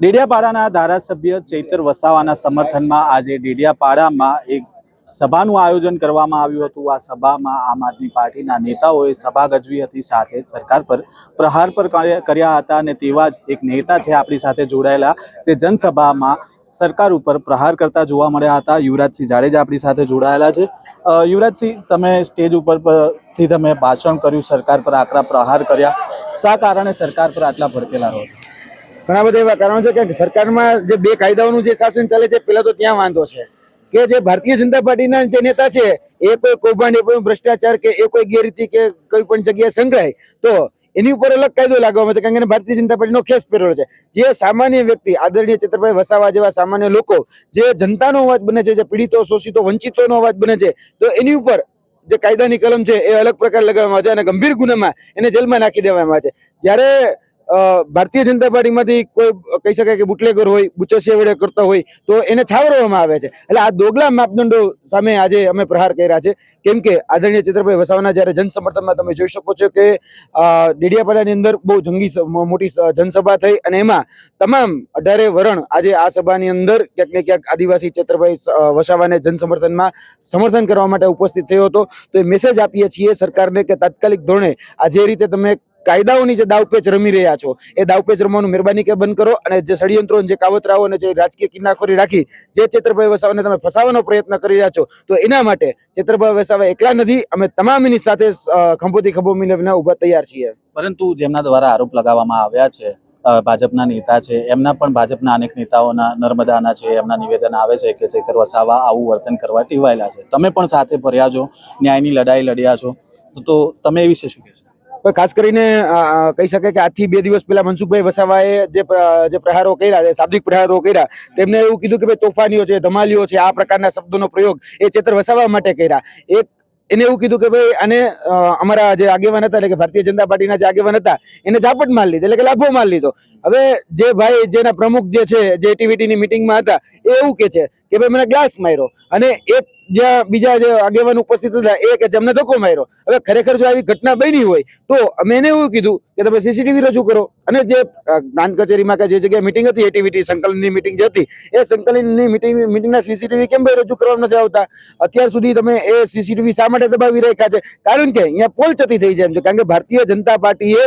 ડેડિયાપાડાના ધારાસભ્ય ચૈતર વસાવાના સમર્થનમાં આજે ડેડિયાપાડામાં એક સભાનું આયોજન કરવામાં આવ્યું હતું. આ સભામાં આમ આદમી પાર્ટીના નેતાઓએ સભા ગજવી હતી સાથે સરકાર પર પ્રહાર પર કર્યા- હતા અને તેવા જ એક નેતા છે આપણી સાથે જોડાયેલા. જે જનસભામાં સરકાર ઉપર પ્રહાર કરતા જોવા મળ્યા હતા. યુવરાજસિંહ જાડેજા આપણી સાથે જોડાયેલા છે. યુવરાજસિંહ, તમે સ્ટેજ ઉપર પરથી તમે ભાષણ કર્યું, સરકાર પર આકરા પ્રહાર કર્યા. શા કારણે સરકાર પર આટલા ભડકેલા રહો ઘણા બધા એવા કારણો છે કે સરકારમાં જે બે કાયદાઓનું જે શાસન ચાલે છે પેલા તો ત્યાં વાંધો છે. કે જે ભારતીય જનતા પાર્ટીના જે નેતા છે, એ કોઈ કૌભાંડ, એ કોઈ ભ્રષ્ટાચાર કે એ કોઈ ગેરરીતિ કે કોઈ પણ જગ્યાએ સંકળાય, તો એની ઉપર અલગ કાયદો લાગવામાં છે, કારણ કે ભારતીય જનતા પાર્ટીનો ખેસ પહેરેલો છે. જે સામાન્ય વ્યક્તિ, આદરણીય ચિત્રભાઈ વસાવા જેવા સામાન્ય લોકો, જે જનતાનો અવાજ બને છે, જે પીડિતો, શોષિતો, વંચિતોનો અવાજ બને છે, તો એની ઉપર જે કાયદાની કલમ છે, એ અલગ પ્રકાર લગાવવામાં આવે છે અને ગંભીર ગુનામાં એને જેલમાં નાખી દેવામાં આવે છે. જ્યારે ભારતીય જનતા પાર્ટીમાંથી કોઈ કહી શકાય કે બુટલેગર હોય બુચસિયાવડે કરતા હોય, તો એને છાવરવામાં આવે છે. એટલે આ દોગલા માપદંડો સામે આજે અમે પ્રહાર કર્યા છે. કેમ કે આદરણીય ચિત્રભાઈ વસાવાના જ્યારે જનસમર્થનમાં તમે જોઈ શકો છો કે ડેડિયાપાડાની અંદર બહુ જંગી મોટી જનસભા થઈ અને એમાં તમામ અઢારે વરણ આજે આ સભાની અંદર ક્યાંક ને ક્યાંક આદિવાસી ચિત્રભાઈ વસાવાને જનસમર્થનમાં સમર્થન કરવા માટે ઉપસ્થિત થયો હતો. તો એ મેસેજ આપીએ છીએ સરકારને કે તાત્કાલિક ધોરણે આ જે રીતે તમે કાયદાઓની જે દાવપેચ રમી રહ્યા છો, એ દાવપેચ રમવાનું મહેરબાની કે બંધ કરો અને જે ષડયંત્રો જે કાવતરાઓ અને જે રાજકીય કિનાખોરી રાખી, જે ચેતરભાઈ વસાવાને તમે ફસાવવાનો પ્રયત્ન કરી રહ્યા છો, તો એના માટે ચેતરભાઈ વસાવા એકલા નથી, અમે તમામની સાથે ખંભોથી ખંભો મિલાવીને ઊભા તૈયાર છીએ. પરંતુ જેમના દ્વારા આરોપ લગાવવામાં આવ્યા છે ભાજપના નેતા છે, એમના પણ ભાજપના અનેક નેતાઓના નર્મદાના છે, એમના નિવેદન આવે છે કે ચૈતર વસાવા આવું વર્તન કરવા ટીવાયેલા છે. તમે પણ સાથે ભર્યા છો, ન્યાયની લડાઈ લડ્યા છો તો તમે એ વિશે શું કહેશો? પણ ખાસ કરીને કહી શકાય કે આજથી બે દિવસ પહેલા મનસુખભાઈ વસાવાએ જે પ્રહારો કર્યા છે શાબ્દિક પ્રહારો કર્યા, તેમને એવું કીધું કે ભાઈ તોફાનીઓ છે, ધમાલીઓ છે, આ પ્રકારના શબ્દોનો પ્રયોગ એ ચેતર વસાવા માટે કર્યા. એક એને એવું કીધું કે ભાઈ આને અમારા જે આગેવાન હતા, એટલે કે ભારતીય જનતા પાર્ટીના જે આગેવાન હતા, એને ઝાપટ માર લીધી, એટલે કે લાભો માર લીધો. હવે જે ભાઈ, જેના પ્રમુખ જે છે, જે એટીવીટીની મિટિંગમાં હતા, એ એવું કે છે કે ભાઈ મને ગ્લાસ માર્યો. અને એક જ્યાં બીજા જે આગેવાન ઉપસ્થિત હતા, એ કે અમને ધક્કો માર્યો. હવે ખરેખર જો આવી ઘટના બની હોય, તો અમે એને એવું કીધું કે તમે સીસીટીવી રજૂ કરો. અને જે જ્ઞાન કચેરીમાં કે જે જગ્યાએ મિટિંગ હતી, એટીવીટી, સંકલનની મિટિંગ જે હતી, એ સંકલનની મિટિંગ મિટિંગના સીસીટીવી કેમ રજૂ કરવામાં નથી આવતા? અત્યાર સુધી તમે એ સીસીટીવી શા માટે દબાવી રાખ્યા છે? કારણ કે અહીંયા પોલચતી થઈ જાય એમ છે. કારણ કે ભારતીય જનતા પાર્ટીએ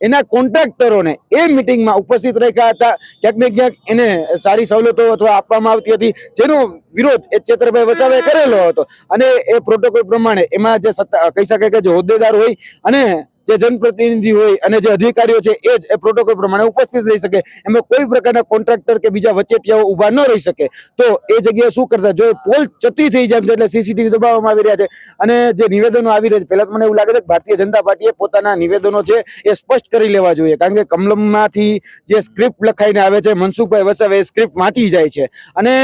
એના કોન્ટ્રાક્ટરોને એ મિટિંગમાં ઉપસ્થિત રાખ્યા હતા. ક્યાંક ને ક્યાંક એને સારી સવલતો અથવા આપવામાં આવતી હતી. જેનો વિરોધ એ ચેતરભાઈ વસાવે કરેલો હતો. અને એ પ્રોટોકોલ પ્રમાણે એમાં જે સત્તા, કહી શકાય કે જે હોદ્દેદાર હોય અને જે જનપ્રતિનિધિ હોય અને જે અધિકારીઓ છે, એ જ એ પ્રોટોકોલ પ્રમાણે ઉપસ્થિત રહી શકે. એમાં કોઈ પ્રકારના કોન્ટ્રાક્ટર કે બીજા વચેટિયાઓ ઊભા ન રહી શકે. તો એ જગ્યાએ શું કરતા, જો પોલ ચતી થઈ જાય છે એટલે સીસીટીવી દબાવવામાં આવી રહ્યા છે. અને જે નિવેદનો આવી રહ્યા છે, પહેલાં તો મને એવું લાગે છે કે ભારતીય જનતા પાર્ટીએ પોતાના નિવેદનો છે એ સ્પષ્ટ કરી લેવા જોઈએ. કારણ કે કમલમમાંથી જે સ્ક્રિપ્ટ લખાઈને આવે છે, મનસુખભાઈ વસાવે એ સ્ક્રિપ્ટ વાંચી જાય છે. અને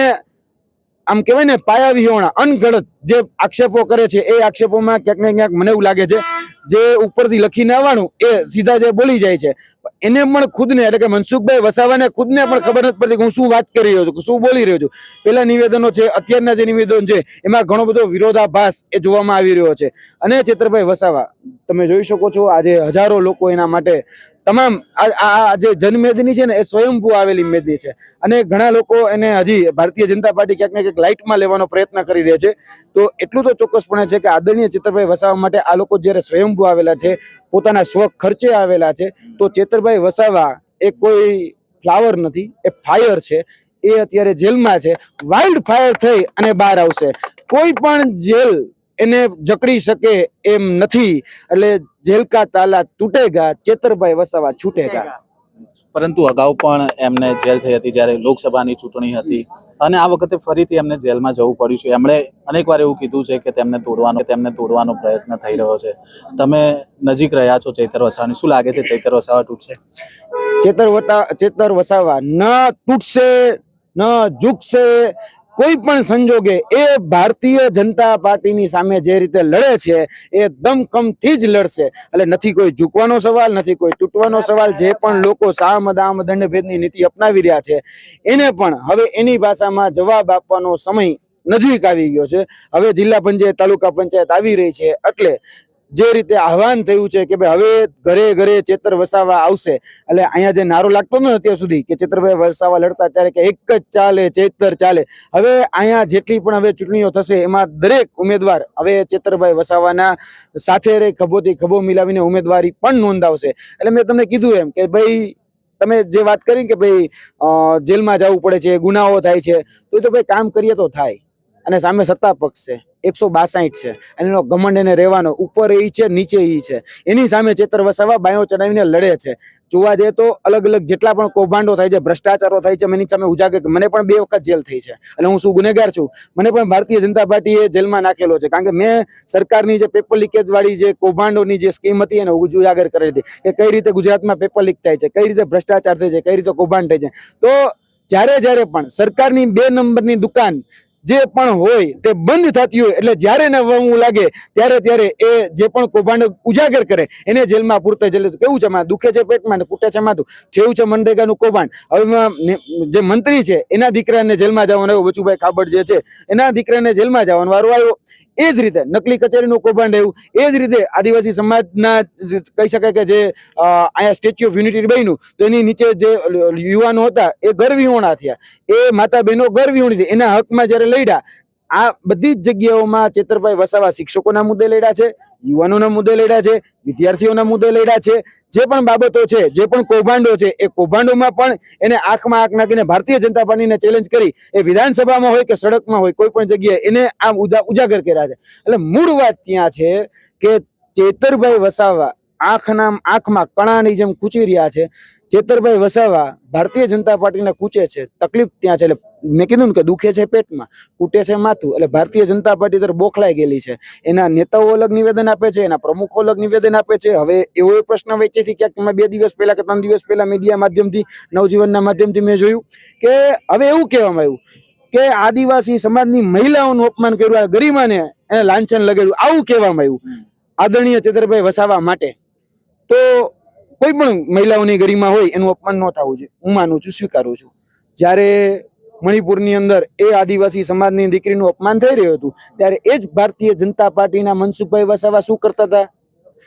આમ કહેવાય ને પાયા વિહોણા અનગણત જે આક્ષેપો કરે છે, એ આક્ષેપોમાં ક્યાંક ને ક્યાંક મને એવું લાગે છે જે ઉપરથી લખીને આવવાનું એ સીધા જે બોલી જાય છે. એને પણ ખુદને, એટલે કે મનસુખભાઈ વસાવાને ખુદને પણ ખબર નથી પડતી કે હું શું વાત કરી રહ્યો છું શું બોલી રહ્યો છું. પેલા નિવેદનો છે, અત્યારના જે નિવેદન છે, એમાં ઘણો બધો વિરોધાભાસ એ જોવામાં આવી રહ્યો છે. અને ચેતરભાઈ વસાવા, તમે જોઈ શકો છો, આજે હજારો લોકો એના માટે તમામ આ જે જનમેદની છે ને, એ સ્વયંભૂ આવેલી મેદની છે. અને ઘણા લોકો એને હજી ભારતીય જનતા પાર્ટી ક્યાંક ને ક્યાંક લાઇટમાં લેવાનો પ્રયત્ન કરી રહ્યા છે. તો એટલું તો ચોક્કસપણે છે કે આદરણીય ચેતરભાઈ વસાવા માટે આ લોકો જ્યારે સ્વયંભૂ આવેલા છે, પોતાના સ્વ ખર્ચે આવેલા છે, તો ચેતરભાઈ વસાવા એ કોઈ ફ્લાવર નથી, એ ફાયર છે. એ અત્યારે જેલમાં છે. વાઇલ્ડ ફાયર થઈ અને બહાર આવશે. કોઈ પણ જેલ એને જકડી શકે એમ નથી. એટલે જેલકા તાલા તૂટેગા ચેતરભાઈ વસાવા છૂટેગા પરંતુ અગાઉ પણ એમને જેલ થઈ હતી જ્યારે લોકસભાની ચૂંટણી હતી. અને આ વખતે ફરીથી એમને જેલમાં જવું પડ્યું છે. એમણે અનેકવાર એવું કીધું છે કે તેમને તોડવાનો તેમને તોડવાનો પ્રયત્ન થઈ રહ્યો છે. તમે નજીક રહ્યા છો ચૈતર વસાવાની. શું લાગે છે ચૈતર વસાવા તૂટશે? ચેતર વટા ચેતર વસાવા ન તૂટશે ન ઝૂકશે. કોઈ પણ સંજોગે એ ભારતીય જનતા પાર્ટીની સામે જે રીતે લડે છે, એ દમકમથી જ લડશે. એટલે નથી કોઈ ઝૂકવાનો સવાલ, નથી કોઈ તૂટવાનો સવાલ, જે પણ લોકો સામ, દામ, દંડભેદની નીતિ અપનાવી રહ્યા છે, એને પણ હવે એની ભાષામાં જવાબ આપવાનો સમય નજીક આવી ગયો છે. હવે જિલ્લા પંચાયત, તાલુકા પંચાયત આવી રહી છે, એટલે જે રીતે આહવાન થયું છે કે ભાઈ હવે ઘરે ઘરે ચેતર વસાવા આવશે. એટલે અહીંયા જે નારો લાગતો ન અત્યાર સુધી કે ચેતરભાઈ વસાવા લડતા ત્યારે કે એક જ ચાલે, ચેતર ચાલે. હવે અહીંયા જેટલી પણ હવે ચૂંટણીઓ થશે એમાં દરેક ઉમેદવાર હવે ચેતરભાઈ વસાવાના સાથે રે ખભોથી ખભો મિલાવીને ઉમેદવારી પણ નોંધાવશે. એટલે મેં તમને કીધું એમ કે ભાઈ, તમે જે વાત કરી કે ભાઈ જેલમાં જવું પડે છે, ગુનાઓ થાય છે, તો એ તો ભાઈ કામ કરીએ તો થાય. અને સામે સત્તા પક્ષ છે. એકસો બાસાઠ છે. અને એનો ઘમંડ એને રહેવાનો, ઉપર એ છે, નીચે એ છે. એની સામે ચેતર વસાવા, બાયો ચડાવીને લડે છે. જોવા જઈએ તો અલગ અલગ જેટલા પણ કૌભાંડો થાય છે, ભ્રષ્ટાચારો થાય છે, એની સામે ઉજાગર મને પણ બે વખત જેલ થઈ છે. અને હું શું ગુનેગાર છું? મને પણ ભારતીય જનતા પાર્ટીએ જેલમાં નાખેલો છે. કારણ કે મેં સરકારની જે પેપર લીકેજવાળી જે કૌભાંડોની જે સ્કીમ હતી એને ઉજાગર કરી હતી. કે કઈ રીતે ગુજરાતમાં પેપર લીક થાય છે, કઈ રીતે ભ્રષ્ટાચાર થાય છે, કઈ રીતે કૌભાંડ થાય છે. તો જ્યારે જ્યારે પણ સરકારની બે નંબરની દુકાન જે પણ હોય તે બંધ થતી હોય, એટલે જ્યારે એને વહું લાગે, ત્યારે ત્યારે એ જે પણ કૌભાંડ ઉજાગર કરે, એને જેલમાં પૂરતા જેલ કેવું છે એમાં દુખે છે પેટમાં ને કૂટે છે માથું. થયું છે મનરેગાનું કૌભાંડ. હવે જે મંત્રી છે, એના દીકરાને જેલમાં જવાનો આવ્યો બચુભાઈ ખાબડ જે છે, એના દીકરાને જેલમાં જવાનો વારો આવ્યો. એ જ રીતે નકલી કચેરીનું કૌભાંડ આવ્યું. એ જ રીતે આદિવાસી સમાજના કહી શકાય કે જે અહીંયા સ્ટેચ્યુ ઓફ યુનિટી બન્યું, તો એની નીચે જે યુવાનો હતા એ ગરવિહોણા થયા. એ માતા બહેનો ગરવિહોણી થઈ. એના હકમાં જ્યારે લડ્યા આ બધી જ જગ્યાઓમાં ચેતરભાઈ વસાવા શિક્ષકોના મુદ્દે લડ્યા છે. યુવાનોના મુદ્દે લડ્યા છે, વિદ્યાર્થીઓના મુદ્દે લડ્યા છે, જે પણ બાબતો છે, જે પણ કૌભાંડો છે, એ કૌભાંડોમાં પણ એને આંખમાં આંખ નાખીને ભારતીય જનતા પાર્ટીને ચેલેન્જ કરી, એ વિધાનસભામાં હોય કે સડકમાં હોય, કોઈ પણ જગ્યાએ એને આમ ઉજા- ઉજાગર કર્યા છે. એટલે મૂળ વાત ત્યાં છે કે ચેતરભાઈ વસાવા આંખના આંખમાં કણાની જેમ કૂચી રહ્યા છે. ચેતરભાઈ વસાવા ભારતીય જનતા પાર્ટીને કૂચે છે. તકલીફ ત્યાં છે એટલે મેં કીધું ને કે દુખે છે પેટમાં કૂટે છે માથું એટલે ભારતીય જનતા પાર્ટી તરફ બોખલાઈ ગયેલી છે. એના નેતાઓ અલગ નિવેદન આપે છે એના પ્રમુખો અલગ નિવેદન આપે છે. હવે એવો પ્રશ્ન વેચેથી ક્યાંક તમે બે દિવસ પહેલા કે ત્રણ દિવસ પહેલા મીડિયા માધ્યમથી નવજીવનના માધ્યમથી મેં જોયું કે હવે એવું કહેવામાં આવ્યું કે આદિવાસી સમાજની મહિલાઓનું અપમાન કર્યું આ ગરિમાને એને લાંછન લગાડ્યું આવું કહેવામાં આવ્યું. આદરણીય ચેતરભાઈ વસાવા માટે તો કોઈ પણ મહિલાઓની ગરિમા હોય, એનું અપમાન ન થવું જોઈએ. હું માનું છું, સ્વીકારું છું. જ્યારે મણિપુરની અંદર એ આદિવાસી સમાજની દીકરીનું અપમાન થઈ રહ્યું હતું, ત્યારે એ જ ભારતીય જનતા પાર્ટીના મનસુખભાઈ વસાવા શું કરતા હતા?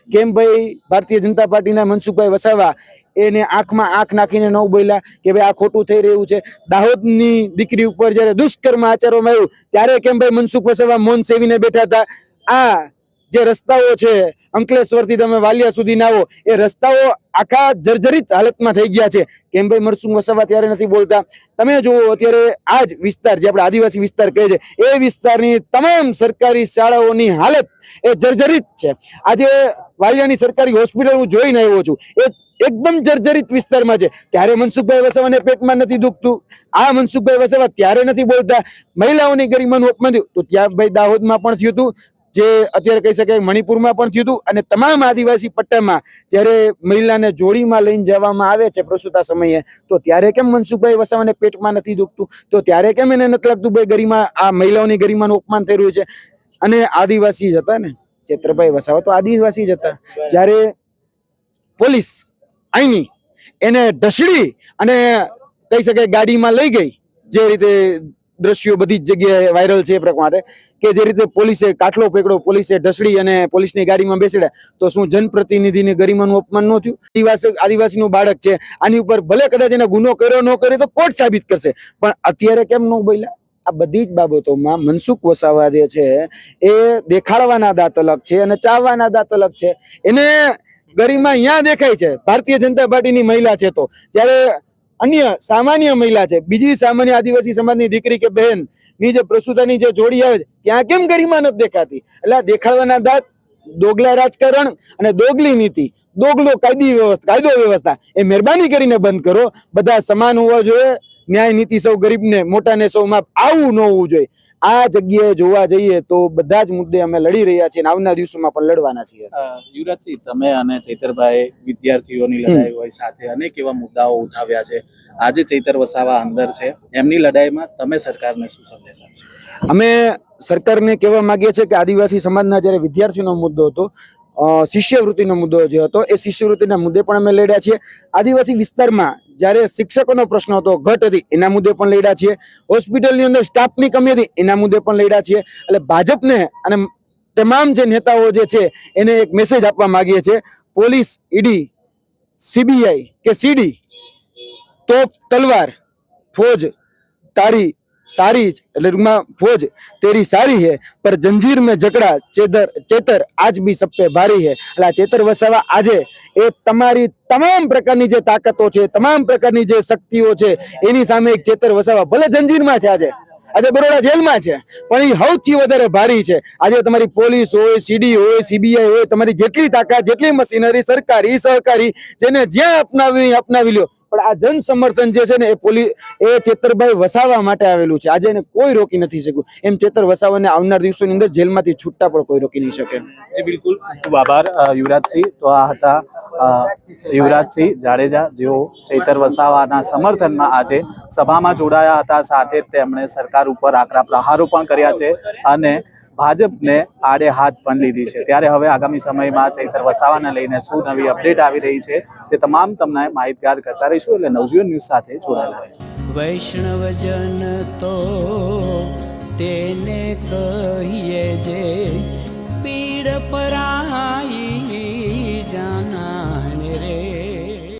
કેમ ભાઈ ભારતીય જનતા પાર્ટીના મનસુખભાઈ વસાવા એને આંખમાં આંખ નાખીને ન બોલ્યા કે ભાઈ આ ખોટું થઈ રહ્યું છે? દાહોદની દીકરી ઉપર જ્યારે દુષ્કર્મ આચરવામાં આવ્યું, ત્યારે કેમ ભાઈ મનસુખ વસાવા મૌન સેવીને બેઠા હતા? આ જે રસ્તાઓ છે, અંકલેશ્વરથી તમે વાલિયા સુધી ના આવો, એ રસ્તાઓ આખા જર્જરિત હાલતમાં થઈ ગયા છે. કેમ ભાઈ મરસુંગ વસાવા ત્યારે નથી બોલતા. તમે જુઓ, અત્યારે આ જ વિસ્તાર જે આપણે આદિવાસી વિસ્તાર કહે છે, એ વિસ્તારની તમામ સરકારી શાળાઓની હાલત એ જર્જરિત છે. આજે વાલિયાની સરકારી હોસ્પિટલ હું જોઈને આવ્યો છું, એ એકદમ જર્જરિત વિસ્તારમાં છે. ત્યારે મનસુખભાઈ વસાવાને પેટમાં નથી દુખતું. આ મનસુખભાઈ વસાવા ત્યારે નથી બોલતા. મહિલાઓની ગરિમાનું અપમાન થયું. તો ત્યાં ભાઈ દાહોદમાં પણ થયું હતું. જે અત્યારે કહી શકાય મણિપુરમાં પણ થયું અને તમામ આદિવાસી પટ્ટામાં જ્યારે મહિલાને જોડીમાં લઈને જવામાં આવે છે પ્રસૂતા સમયે, તો ત્યારે કેમ મનસુખભાઈ વસાવાને પેટમાં નથી દુખતું? તો ત્યારે કેમ એને નથી લાગતું ભાઈ ગરિમા આ મહિલાઓની ગરિમાનું અપમાન થઈ રહ્યું છે? અને આદિવાસી જ હતા ને? ચેત્રભાઈ વસાવા તો આદિવાસી જ હતા. જ્યારે પોલીસ અહીંની એને ઢસડી અને કહી શકાય ગાડીમાં લઈ ગઈ, જે રીતે દ્રશ્યો બધી જ જગ્યાએ વાયરલ છે એ માટે, કે જે રીતે પોલીસે કાટલો પકડ્યો, પોલીસે ઢસડી અને પોલીસની ગાડીમાં બેસાડ્યા, તો શું જનપ્રતિનિધિની ગરિમાનું અપમાન ન થયું? આદિવાસી, આદિવાસીનું બાળક છે, આની ઉપર ભલે કદાચ એને ગુનો કર્યો ન કર્યો તો કોર્ટ સાબિત કરશે. પણ અત્યારે કેમ ન બોલ્યા? આ બધી જ બાબતોમાં મનસુખ વસાવા જે છે, એ દેખાડવાના દાંત અલગ છે અને ચાવવાના દાંત અલગ છે. એને ગરિમા અહીંયા દેખાય છે. ભારતીય જનતા પાર્ટીની મહિલા છે તો. જ્યારે અન્ય સામાન્ય મહિલા છે. બીજી સામાન્ય આદિવાસી સમાજની દીકરી કે બહેન, ની જે પ્રસુતાની જે જોડી આવે છે, ત્યાં કેમ ગરિમા નથી દેખાતી? એટલે દેખાડવાના દાંત, દોગલા રાજકારણ અને દોગલી નીતિ, દોગલો કાયદી વ્યવસ્થા, કાયદો વ્યવસ્થા, એ મહેરબાની કરીને બંધ કરો. બધા સમાન હોવા જોઈએ. ન્યાય નીતિ સૌ ગરીબને મોટાને સૌ માપ આવું ન હોવું જોઈએ. આ જગ્યાએ જોવા જઈએ તો બધા જ મુદ્દે અમે લડી રહ્યા છીએ આવનાર દિવસોમાં પણ લડવાના છીએ. યુવરાજસિંહ તમે અને ચૈતરભાઈ વિદ્યાર્થીઓની લડાઈ હોય સાથે અનેક એવા મુદ્દાઓ ઉઠાવ્યા છે. આજે ચૈતર વસાવા અંદર છે. એમની લડાઈમાં તમે સરકારને શું સંદેશ આપશો? અમે સરકારને કહેવા માંગીએ છીએ કે આદિવાસી સમાજના જ્યારે વિદ્યાર્થીનો મુદ્દો હતો શિષ્યવૃત્તિનો મુદ્દો જે હતો, એ શિષ્યવૃત્તિના મુદ્દે પણ અમે લડ્યા છીએ. આદિવાસી વિસ્તારમાં જ્યારે શિક્ષકોનો પ્રશ્ન હતો, ઘટ હતી, એના મુદ્દે પણ લડ્યા છીએ. હોસ્પિટલની અંદર સ્ટાફની કમી હતી, એના મુદ્દે પણ લડ્યા છીએ. એટલે ભાજપને અને તમામ જે નેતાઓ જે છે, એને એક મેસેજ આપવા માંગીએ છીએ. પોલીસ, ઈડી, સીબીઆઈ કે સીડી, તોપ તલવાર, ફોજ તારી સારી એટલે ટૂંકમાં ફોજ તેરી સારી હે, પર જંજીર મેં જકડા ચેતર ચેતર આજ બી સપ્પે ભારી હે. એટલે ચેતર વસાવા આજે એ તમારી તમામ પ્રકારની જે તાકાતો છે, તમામ પ્રકારની જે શક્તિઓ છે, એની સામે એક ચેતર વસાવા. ભલે જંજીરમાં છે આજે આજે બરોડા જેલમાં છે, પણ એ સૌથી વધારે ભારી છે. આજે તમારી પોલીસ હોય, સીડી હોય, સીબીઆઈ હોય, તમારી જેટલી તાકાત, જેટલી મશીનરી, સરકારી સહકારી, જેને જ્યાં અપનાવી અપનાવી લો પણ આ જન સમર્થન જે છે ને એ પોલીસ એ ચેતરભાઈ વસાવા માટે આવેલું છે. આજે એને કોઈ રોકી નથી શક્યું. એમ ચેતર વસાવાને આવનાર દિવસોની અંદર જેલમાંથી છૂટતા પણ કોઈ રોકી નહીં શકે. જી, બિલકુલ. ખૂબ આભાર યુવરાજસિંહ. તો આ હતા યુવરાજસિંહ જાડેજા, જેઓ ચેતર વસાવાના સમર્થનમાં આજે સભામાં જોડાયા હતા. સાથે જ તેમણે સરકાર ઉપર આકરા પ્રહારો પણ કર્યા છે. અને ભાજપને આડે હાથ પણ લીધી છે. ત્યારે હવે આગામી સમયમાં ચૈતર વસાવાને લઈને શું નવી અપડેટ આવી રહી છે તે તમામ તમને માહિતગાર કરતા રહીશું એટલે નવજીવન ન્યૂઝ સાથે જોડાયેલા રહીશું વૈષ્ણવજન તો તેને કહીએ જે પીડ પરાઈ